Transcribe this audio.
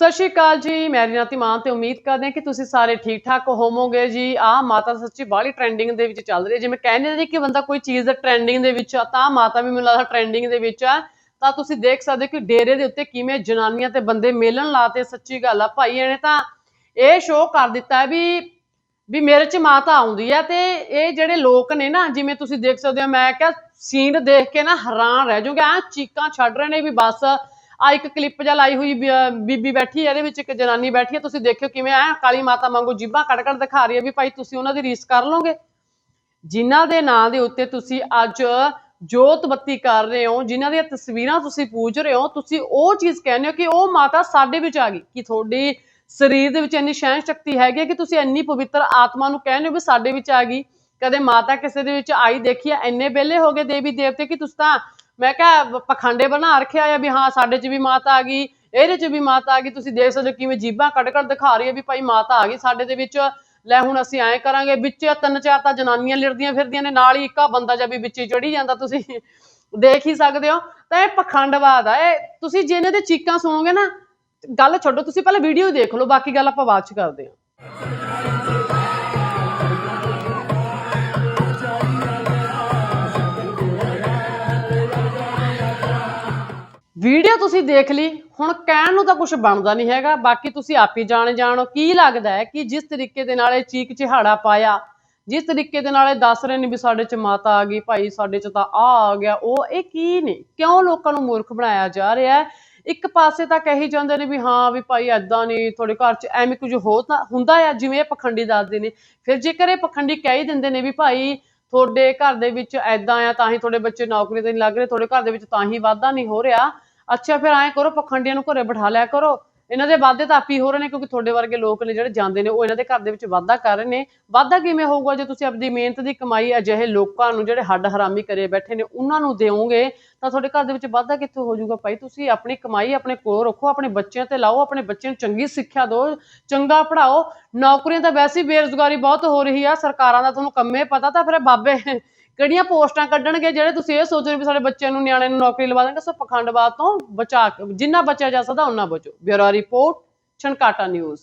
ਸਤਿ ਸ਼੍ਰੀ ਅਕਾਲ ਜੀ, ਮੈਂ ਰੀਨਾਤੀ ਮਾਨ ਤੇ ਉਮੀਦ ਕਰਦੇ ਹਾਂ ਕਿ ਤੁਸੀਂ ਸਾਰੇ ਠੀਕ ਠਾਕ ਹੋਵੋਗੇ ਜੀ। ਆ ਮਾਤਾ ਸੱਚੀ ਬਾਹਲੀ ਟ੍ਰੈਂਡਿੰਗ ਦੇ ਵਿੱਚ ਚੱਲ ਰਹੀ ਹੈ। ਜਿਵੇਂ ਕਹਿੰਦੇ ਨੇ ਕਿ ਬੰਦਾ ਕੋਈ ਚੀਜ਼ ਟ੍ਰੈਂਡਿੰਗ ਦੇ ਵਿੱਚ ਆ, ਤਾਂ ਮਾਤਾ ਵੀ ਮੈਨੂੰ ਲੱਗਦਾ ਟ੍ਰੈਂਡਿੰਗ ਦੇ ਵਿੱਚ ਆ। ਤਾਂ ਤੁਸੀਂ ਦੇਖ ਸਕਦੇ ਹੋ ਕਿ ਡੇਰੇ ਦੇ ਉੱਤੇ ਕਿਵੇਂ ਜਨਾਨੀਆਂ ਤੇ ਬੰਦੇ ਮੇਲਣ ਲਾਤੇ ਸੱਚੀ ਗੱਲ ਆ। ਭਾਈ ਇਹਨੇ ਤਾਂ ਇਹ ਸ਼ੋਅ ਕਰ ਦਿੱਤਾ ਵੀ ਵੀ ਮੇਰੇ ਚ ਮਾਤਾ ਆਉਂਦੀ ਹੈ ਤੇ ਇਹ ਜਿਹੜੇ ਲੋਕ ਨੇ ਨਾ, ਜਿਵੇਂ ਤੁਸੀਂ ਦੇਖ ਸਕਦੇ ਹੋ, ਮੈਂ ਕਿਹਾ ਸੀਨ ਦੇਖ ਕੇ ਨਾ ਹੈਰਾਨ ਰਹਿ ਜਾਓਗੇ ਆ ਚੀਕਾਂ ਛੱਡ ਰਹੇ ਨੇ ਵੀ ਬਸ ਆ ਇੱਕ ਕਲਿੱਪ ਜਿਹਾ ਲਾਈ ਹੋਈ ਬੀਬੀ ਬੈਠੀ ਹੈ ਇਹਦੇ ਵਿੱਚ ਇੱਕ ਜਨਾਨੀ ਬੈਠੀ ਹੈ ਤੁਸੀਂ ਦੇਖਿਓ ਕਿਵੇਂ ਆ ਕਾਲੀ ਮਾਤਾ ਵਾਂਗੂ ਜੀਭਾਂ ਕੱਢ ਕੱਢ ਦਿਖਾ ਰਹੀ ਹੈ ਵੀ ਭਾਈ ਤੁਸੀਂ ਉਹਨਾਂ ਦੀ ਰੀਸ ਕਰ ਲਓਗੇ। ਜਿਨ੍ਹਾਂ ਦੇ ਨਾਂ ਦੇ ਉੱਤੇ ਤੁਸੀਂ ਅੱਜ ਜੋਤ ਬੱਤੀ ਕਰ ਰਹੇ ਹੋ, ਜਿਨ੍ਹਾਂ ਦੀਆਂ ਤਸਵੀਰਾਂ ਤੁਸੀਂ ਪੂਜ ਰਹੇ ਹੋ, ਤੁਸੀਂ ਉਹ ਚੀਜ਼ ਕਹਿੰਦੇ ਹੋ ਕਿ ਉਹ ਮਾਤਾ ਸਾਡੇ ਵਿੱਚ ਆ ਗਈ, ਕਿ ਤੁਹਾਡੀ ਸਰੀਰ ਦੇ ਵਿੱਚ ਇੰਨੀ ਸਹਿਣ ਸ਼ਕਤੀ ਹੈਗੀ ਹੈ ਕਿ ਤੁਸੀਂ ਇੰਨੀ ਪਵਿੱਤਰ ਆਤਮਾ ਨੂੰ ਕਹਿੰਦੇ ਹੋ ਵੀ ਸਾਡੇ ਵਿੱਚ ਆ ਗਈ। ਕਦੇ ਮਾਤਾ ਕਿਸੇ ਦੇ ਵਿੱਚ ਆਈ ਦੇਖੀ ਹੈ ਇੰਨੇ ਬੇਲੇ ਹੋ ਗਏ ਦੇਵੀ ਦੇਵਤੇ ਕਿ ਤੁਸੀਂ ਤਾਂ ਮੈਂ ਕਿਹਾ ਪਖੰਡੇ ਬਣਾ ਰੱਖਿਆ ਆ ਵੀ ਹਾਂ, ਸਾਡੇ 'ਚ ਵੀ ਮਾਤਾ ਆ ਗਈ, ਇਹਦੇ 'ਚ ਵੀ ਮਾਤਾ ਆ ਗਈ, ਤੁਸੀਂ ਦੇਖ ਸਕਦੇ ਹੋ ਕਿਵੇਂ ਜੀਬਾਂ ਕੱਢ ਕੱਢ ਦਿਖਾ ਰਹੀ ਹੈ ਵੀ ਭਾਈ ਮਾਤਾ ਆ ਗਈ, ਸਾਡੇ ਦੇ ਵਿੱਚ, ਲੈ ਹੁਣ ਅਸੀਂ ਐਂ ਕਰਾਂਗੇ, ਵਿੱਚ ਤਿੰਨ ਚਾਰ ਤਾਂ ਜਨਾਨੀਆਂ ਲਿਰਦੀਆਂ ਫਿਰਦੀਆਂ ਨੇ, ਨਾਲ ਹੀ ਇੱਕਾ ਬੰਦਾ ਜਾਂ ਵੀ ਵਿੱਚ ਚੜੀ ਜਾਂਦਾ, ਤੁਸੀਂ ਦੇਖ ਹੀ ਸਕਦੇ ਹੋ, ਤਾਂ ਇਹ ਪਖੰਡਵਾਦ ਆ, ਇਹ ਤੁਸੀਂ ਜੇ ਇਹਨਾਂ ਦੇ ਚੀਕਾਂ ਸੁਣੋਗੇ ਨਾ, ਗੱਲ ਛੱਡੋ, ਤੁਸੀਂ ਪਹਿਲਾਂ ਵੀਡੀਓ ਦੇਖ ਲਓ, ਬਾਕੀ ਗੱਲ ਆਪਾਂ ਬਾਅਦ ਚ ਕਰਦੇ ਹਾਂ। ਵੀਡੀਓ ਤੁਸੀਂ ਦੇਖ ਲਈ, ਹੁਣ ਕਹਿਣ ਨੂੰ ਤਾਂ ਕੁਝ ਬਣਦਾ ਨਹੀਂ ਹੈਗਾ, ਬਾਕੀ ਤੁਸੀਂ ਆਪ ਹੀ ਜਾਣੇ ਜਾਣੋ ਕੀ ਲੱਗਦਾ ਹੈ ਕਿ ਜਿਸ ਤਰੀਕੇ ਦੇ ਨਾਲ ਇਹ ਚੀਕ ਚਿਹਾੜਾ ਪਾਇਆ, ਜਿਸ ਤਰੀਕੇ ਦੇ ਨਾਲ ਇਹ ਦੱਸ ਰਹੇ ਨੇ ਵੀ ਸਾਡੇ ਚ ਮਾਤਾ ਆ ਗਈ, ਭਾਈ ਸਾਡੇ ਚ ਤਾਂ ਆ ਆ ਗਿਆ, ਉਹ ਇਹ ਕੀ ਨੇ? ਕਿਉਂ ਲੋਕਾਂ ਨੂੰ ਮੂਰਖ ਬਣਾਇਆ ਜਾ ਰਿਹਾ ਹੈ? ਇੱਕ ਪਾਸੇ ਤਾਂ ਕਹੀ ਜਾਂਦੇ ਨੇ ਵੀ ਹਾਂ ਵੀ ਭਾਈ ਐਦਾਂ ਨਹੀਂ, ਤੁਹਾਡੇ ਘਰ 'ਚ ਐਵੇਂ ਕੁਝ ਹੋ ਤਾਂ ਹੁੰਦਾ ਆ, ਜਿਵੇਂ ਇਹ ਪਖੰਡੀ ਦੱਸਦੇ ਨੇ। ਫਿਰ ਜੇਕਰ ਇਹ ਪਖੰਡੀ ਕਹਿ ਹੀ ਦਿੰਦੇ ਨੇ ਵੀ ਭਾਈ ਤੁਹਾਡੇ ਘਰ ਦੇ ਵਿੱਚ ਐਦਾਂ ਆ, ਤਾਂ ਹੀ ਤੁਹਾਡੇ ਬੱਚੇ ਨੌਕਰੀ ਤੇ ਨਹੀਂ ਲੱਗ ਰਹੇ, ਤੁਹਾਡੇ ਘਰ ਦੇ ਵਿੱਚ ਤਾਂ ਹੀ ਵਾਧਾ ਨਹੀਂ ਹੋ ਰਿਹਾ ਅੱਛਾ, ਫਿਰ ਐਂ ਕਰੋ, ਪਖੰਡੀਆਂ ਨੂੰ ਘਰੇ ਬਿਠਾ ਲਿਆ ਕਰੋ। ਇਹਨਾਂ ਦੇ ਵਾਧੇ ਤਾਂ ਆਪੀ ਹੋ ਰਹੇ ਨੇ, ਕਿਉਂਕਿ ਤੁਹਾਡੇ ਵਰਗੇ ਲੋਕ ਨੇ ਜਿਹੜੇ ਜਾਂਦੇ ਨੇ, ਉਹ ਇਹਨਾਂ ਦੇ ਘਰ ਦੇ ਵਿੱਚ ਵਾਧਾ ਕਰ ਰਹੇ ਨੇ। ਵਾਧਾ ਕਿਵੇਂ ਹੋਊਗਾ? ਜੇ ਤੁਸੀਂ ਆਪਣੀ ਮਿਹਨਤ ਦੀ ਕਮਾਈ ਅਜਿਹੇ ਲੋਕਾਂ ਨੂੰ, ਜਿਹੜੇ ਹੱਡ ਹਰਾਮੀ ਕਰੇ ਬੈਠੇ ਨੇ, ਉਹਨਾਂ ਨੂੰ ਦਿਓਗੇ, ਤਾਂ ਤੁਹਾਡੇ ਘਰ ਦੇ ਵਿੱਚ ਵਾਧਾ ਕਿੱਥੋਂ ਹੋ ਜਾਊਗਾ ਭਾਈ? ਤੁਸੀਂ ਆਪਣੀ ਕਮਾਈ ਆਪਣੇ ਕੋਲ ਰੱਖੋ, ਆਪਣੇ ਬੱਚਿਆਂ ਤੇ ਲਾਓ, ਆਪਣੇ ਬੱਚਿਆਂ ਨੂੰ ਚੰਗੀ ਸਿੱਖਿਆ ਦਿਓ, ਚੰਗਾ ਪੜ੍ਹਾਓ। ਨੌਕਰੀਆਂ ਤਾਂ ਵੈਸੇ ਹੀ ਬੇਰੁਜ਼ਗਾਰੀ ਬਹੁਤ ਹੋ ਰਹੀ ਆ, ਸਰਕਾਰਾਂ ਦਾ ਤੁਹਾਨੂੰ ਕੰਮੇ ਪਤਾ ਤਾਂ ਫਿਰ ਬਾਬੇ ਕਿਹੜੀਆਂ ਪੋਸਟਾਂ ਕੱਢਣਗੇ ਜਿਹੜੇ ਤੁਸੀਂ ਇਹ ਸੋਚ ਰਹੇ ਵੀ ਸਾਡੇ ਬੱਚਿਆਂ ਨੂੰ ਨਿਆਣੇ ਨੂੰ ਨੌਕਰੀ ਲਵਾ ਦੇਣਗੇ ਸੋ ਪਖੰਡਵਾਦ ਤੋਂ ਬਚਾ ਕੇ ਜਿੰਨਾ ਬਚਿਆ ਜਾ ਸਕਦਾ, ਉਹਨਾਂ ਬਚੋ। Bureau report, Chhankata news.